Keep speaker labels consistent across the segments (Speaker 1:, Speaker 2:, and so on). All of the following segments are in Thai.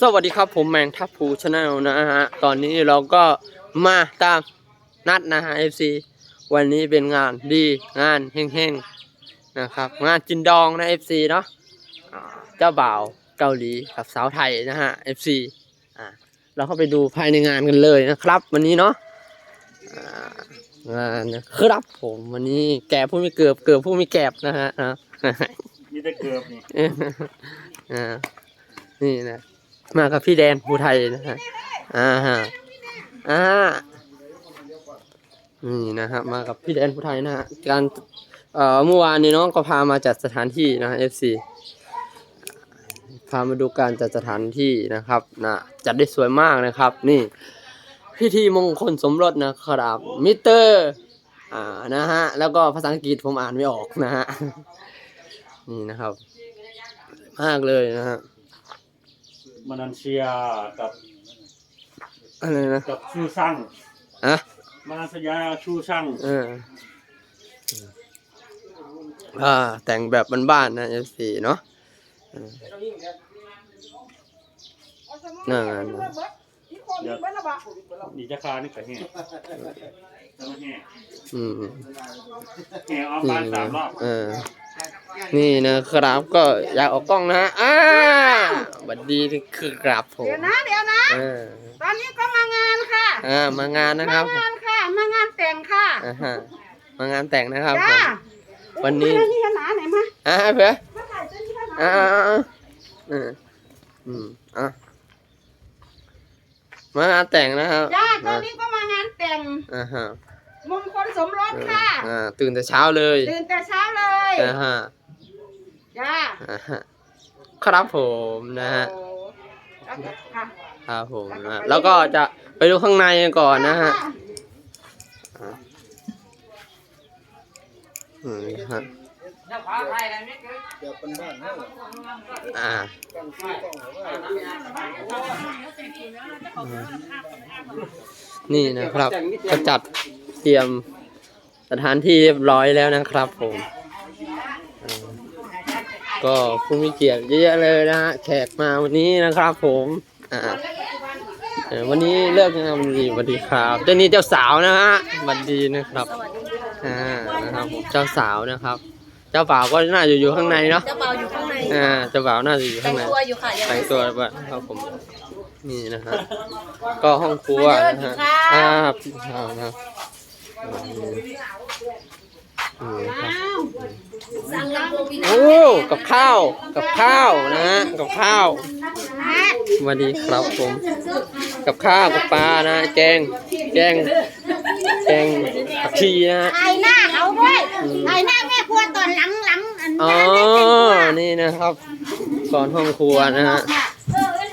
Speaker 1: สวัสดีครับผมแมงทัพภูชาแนลนะฮะ ตอนนี้เราก็มาตามนัดนะฮะ FC วันนี้เป็นงานดีงานเฮงๆนะครับ งานจินดองนะ FC เนาะอ่าเจ้าบ่าวเกาหลีกับสาวไทยนะฮะ FC อ่าเราเข้าไปดูภายในงานกันเลยนะครับ วันนี้เนาะอ่างานนะครับผมวันนี้แก่ผู้มีเกือบเกือบผู้มีแกบนะฮะนะ
Speaker 2: มีแต่เกือบนี่
Speaker 1: อ่านี่นะ มากับพี่แดนภูไทยนะฮะอ่าฮะอ่านี่นะครับมากับพี่แดนภูไทยนะฮะการเอ่อเมื่อวานนี้น้องก็พามาจัดสถานที่นะ FC พามาดูการจัดสถานที่นะครับนะจัดได้สวยมากนะครับ นี่พิธีมงคลสมรสนะครับมิเตอร์อ่านะฮะแล้วก็ภาษาอังกฤษผมอ่านไม่ออกนะฮะนี่นะครับ มากเลยนะฮะ
Speaker 2: มานันเชียกับ
Speaker 1: อะไรนะ
Speaker 2: กับชูช่าง
Speaker 1: อะ
Speaker 2: มานันสยาชูช่าง
Speaker 1: เอออ่าแต่งแบบบ้านๆนะ F4 เนาะอืมน่างานนะ
Speaker 2: ดีจะคานี่ก็แห่แล้วก็แห่
Speaker 1: อืม
Speaker 2: แห่ออก
Speaker 1: นี่
Speaker 2: บ้านสามร
Speaker 1: นะ
Speaker 2: อบ
Speaker 1: เออ นี่นะครับก็อยากออกกล้องนะฮะอ่าบัดดีนี่คือครับผม
Speaker 3: เดี๋ยวนะเดี๋ยวนะ
Speaker 1: เออ
Speaker 3: ตอนนี้ก็มางานค่ะ
Speaker 1: อ่ามางานนะครับ
Speaker 3: มางานค่ะ มางานแต่งค่ะ
Speaker 1: อ่าฮะมางานแต่งนะครับผ
Speaker 3: จ้าม
Speaker 1: วันนี้
Speaker 3: มานี่หนาไหนมา
Speaker 1: อ่าเพื่อ
Speaker 3: มาถ่ายเส้นที่หนา
Speaker 1: อ่าอ่าอ่าอืมอืมอะมางานแต่งนะครับ
Speaker 3: จ้าตอนนี้ก็มางานแต่ง
Speaker 1: อ่าฮะ
Speaker 3: มงคลสมรสค่ะ
Speaker 1: อ่าตื่นแต่เช้าเลย
Speaker 3: ตื่นแต่เช้าเลย
Speaker 1: อ่าฮะ
Speaker 3: จ้า
Speaker 1: อ่าฮะครับผมนะฮะ
Speaker 3: โอ้แล้วก็ค่ะ
Speaker 1: ครับผมนะแล้วก็จะไปดูข้างในกันก่อนนะฮะอ่าอืมฮะอ่านี่นะครับก็จัดเตรียมสถานที่เรียบร้อยแล้วนะครับผมอ่า ก็ผู้มีเกียรติเยอะแยะเลยนะฮะแขกมาวันนี้นะครับ ผมอ่าเอ่อวันนี้เลิกงามดีสวัสดีครับเจ้านี้เจ้าสาวนะฮะสวัสดีนะครับอ่านะครับผมเจ้าสาวนะครับ เจ้าบ่าวก็น่าจะอยู่ข้างในเนาะ
Speaker 4: เจ้าเบาอยู่ข้างใน
Speaker 1: อ่าเจ้าบ่าวน่าจะอยู่
Speaker 4: แต่
Speaker 1: ข้าง
Speaker 4: ง
Speaker 1: ใน
Speaker 4: ตัวอยู่ค่ะยัง
Speaker 1: แต่
Speaker 4: ไม่
Speaker 1: ง
Speaker 4: เส
Speaker 1: ตัว
Speaker 4: ร็จ
Speaker 1: แบบครับผมนี่นะฮะก็ห้องครัวนะฮะอ่าพี่ข้าวนะครับอืมครับ
Speaker 4: สั่งลำโพงกิน
Speaker 1: โอ้กับข้าวกับข้าวนะฮะกับข้าวสวัสดีครับผม กับข้าวกับปลานะ แกง แกง แกงผักชีนะฮะ
Speaker 3: ถ่ายหน้าเขาด้วยถ่ายหน้าแม่ครัวตอนหลังหลังอัน
Speaker 1: อ๋อ
Speaker 3: นั้นแต่งตัว
Speaker 1: นี่นะครับก่อนห้องครัวนะฮะ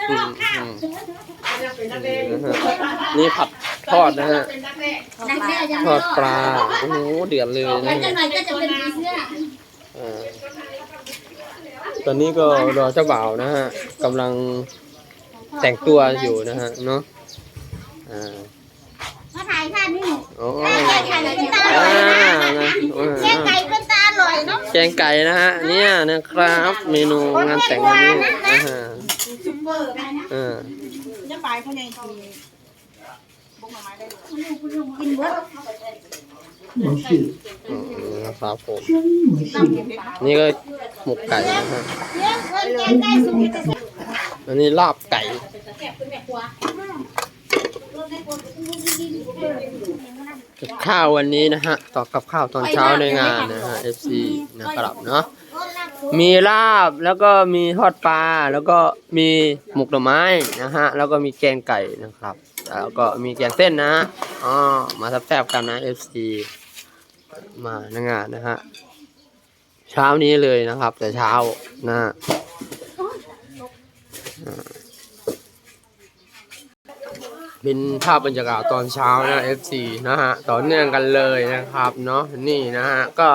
Speaker 1: อืมอืมนะฮะนี่ผัดทอดนะฮะ
Speaker 4: นักเรียนยัง
Speaker 1: ทอดปลา โอ้โห เดือดเลย
Speaker 4: แล้
Speaker 1: นะ
Speaker 4: วจะหน่อยก็จะเป็นผีเสื้อ
Speaker 1: อ่า ตอนนี้ก็รอเจ้าบ่าวนะฮะกำลังแต่งตัวอยู่นะฮะเนาะอ่า
Speaker 3: มาถ่ายท่านี่
Speaker 1: โอ้
Speaker 3: แกงไก่เป็นตาอ
Speaker 1: อ่า
Speaker 3: ร่อยนะ
Speaker 1: นะอ่า
Speaker 3: แกงไก่เป็นตาอร่อยเนาะ
Speaker 1: แกงไก่นะฮะเนี่ยนะครับ เมนูงานแต่งวันนี้อ่าฮะ
Speaker 3: ซุปเปอร์ไปนะ
Speaker 1: อ่า
Speaker 3: จะไปเขาใหญ่ทีบุ กินเบิด
Speaker 1: อืมนะครับผม นี่ก็หมกไก่นะฮะ
Speaker 3: เลี้ยงเงินแกงไก่สุก
Speaker 1: อันนี้ลาบไก่ กับข้าววันนี้นะฮะ ต่อกับข้าวตอนเช้าในงานนะฮะ FC นะครับเนาะ มีลาบแล้วก็มีทอดปลา แล้วก็มีหมกหน่อไม้นะฮะ แล้วก็มีแกงไก่นะครับ แล้วก็มีแกงเส้นนะอ๋อมาแซ่บๆกันนะ FC มานงานนะฮะเช้านี้เลยนะครับ แต่เช้านะเป็นภาพบรรยากาศตอนเช้านะ FC นะฮะต่อเนื่องกันเลยนะครับเนาะนี่นะฮะก็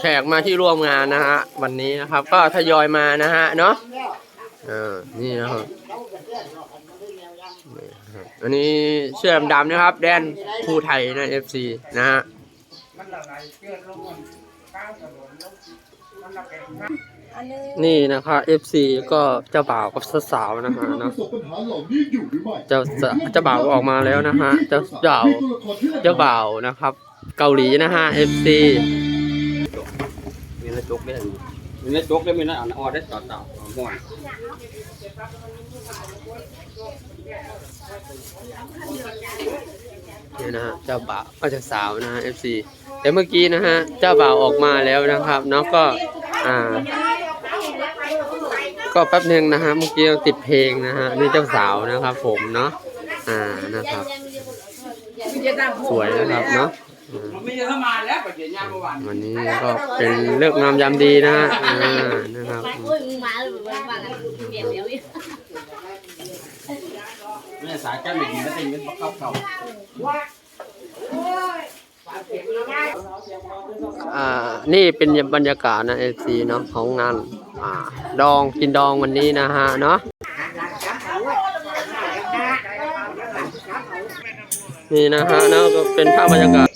Speaker 1: แขกมาที่ร่วมงานนะฮะวันนี้นะครับ ก็ทยอยมานะฮะเนาะเออนี่นะครับนี่นะครับ อันนี้เสื้อดำนะครับ แดนภูไทยนะ FC นะฮะ
Speaker 3: นี่นะ
Speaker 1: คะ FC ก็เจ้าบ่าวกับสาวนะฮะนะ
Speaker 5: เจ้า
Speaker 1: เจ้าบ่าวออกมาแล้วนะฮะเจ้าเจ้าเจ้าบ่าวนะครับ เกาหลีนะฮะ FC
Speaker 6: มีระจกได้มีระจกได้มีนะอ่านออได้ต่อต่อม่วน เนี่
Speaker 1: ยนะฮะเจ้าบ่าวก็จะสาวนะฮะ FC แต่เมื่อกี้นะฮะเจ้าบ่าวออกมาแล้วนะครับเนาะก็อ่า ก็แป๊บหนึ่งนะฮะเมื่อกี้ติดเพลงนะฮะนี่เจ้าสาวนะครับ ผมเนาะอ่านะครับ สวยนะครับเนาะอ่า
Speaker 6: ไม่ได้เข้ามาแล้วปัจจุบันเมื่อวาน
Speaker 1: วันนี้ก็เป็นเลิกษ์งามยามดีนะฮะอ่านะครับ
Speaker 4: งมาแล้วมึงมากันเดี๋ยวเดี๋ยวอีก
Speaker 6: แม่สายการบินก็เต็มเป็นบักเข้าเข้า
Speaker 1: อ่านี่เป็นบรรยากาศนะเอซีเนาะของงานอ่าดองกินดองวันนี้นะฮะเนาะนี่นะฮะเนาะก็เป็นภาพบรรยากาศ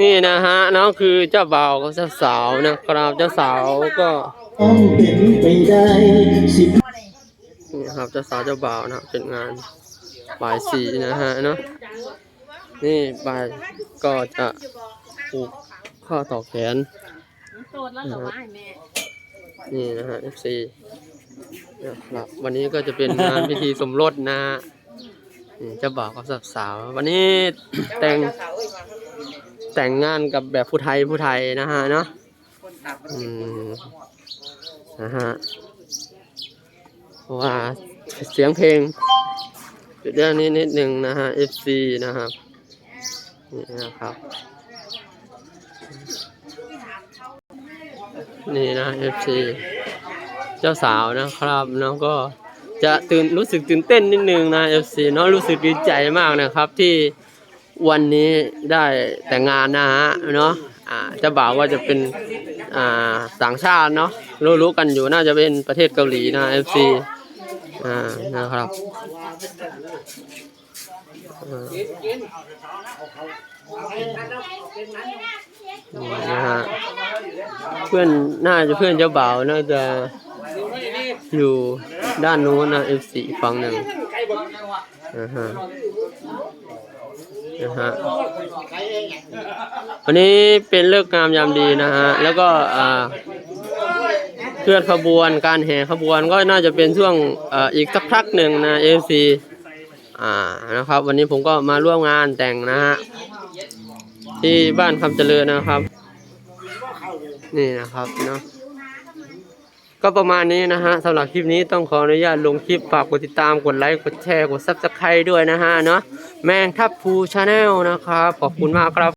Speaker 1: นี่นะฮะเนาะคือเจ้าบ่าวกับเจ้าสาวนะครับเจ้าสาวก็
Speaker 5: ต้องเป็นไปได้สิ
Speaker 1: นี่ครับเจ้าสาวเจ้าบ่าวนะเป็นงาน บ่ายสีนะฮะเนาะนี่บ่ายก็จะผูกข้อต่อแขน
Speaker 4: โตแล้วเหรอวะ
Speaker 1: นี่นะฮะ FC นะครับวันนี้ก็จะเป็นงานพิธีสมรสนะฮะเจ้าบ่าวกับสาว วันนี้แต่งแต่งงานกับแบบผู้ไทยผู้ไทยนะฮะเนาะอืมนะฮะว่าเสียงเพลง จุดเรื่องนี้นิดหนึ่งนะฮะ FC นะครับนี่นะครับ นี่นะ FC เจ้าสาวนะครับเนาะก็จะตื่นรู้สึกตื่นเต้นนิดนึงนะ FC เนาะรู้สึกดีใจมากนะครับที่วันนี้ได้แต่งงานนะฮะเนาะอ่าจ้าบ่าวก็จะเป็นอ่าต่างชาติเนาะรู้ๆกันอยู่น่าจะเป็นประเทศเกาหลีนะ FC อ่านะครับอ่านี่นะฮะเพื่อนน่าจะเพื่อนเจ้าบ่าวน่าจะอยู่ด้านนู้นนะ F4 อีฝั่งหนึ่งนะฮะนะฮะวันนี้เป็นเลิกงามยามดีนะฮะ แล้วก็อ่า เคลื่อนขบวนการแห่ขบวนก็น่าจะเป็นช่วงออีกสักพักหนึ่งนะ F4 อ่านะครับ วันนี้ผมก็มาร่วมงานแต่งนะฮะที่บ้านคำเจริญนะครับ นี่นะครับเนาะก็ประมาณนี้นะฮะสำหรับคลิปนี้ต้องขออนุญาตลงคลิปฝากกดติดตามกดไลค์กดแชร์กดซับสไครต์ด้วยนะฮะเนาะแมงทับพูชาแนลนะครับ ขอบคุณมากครับ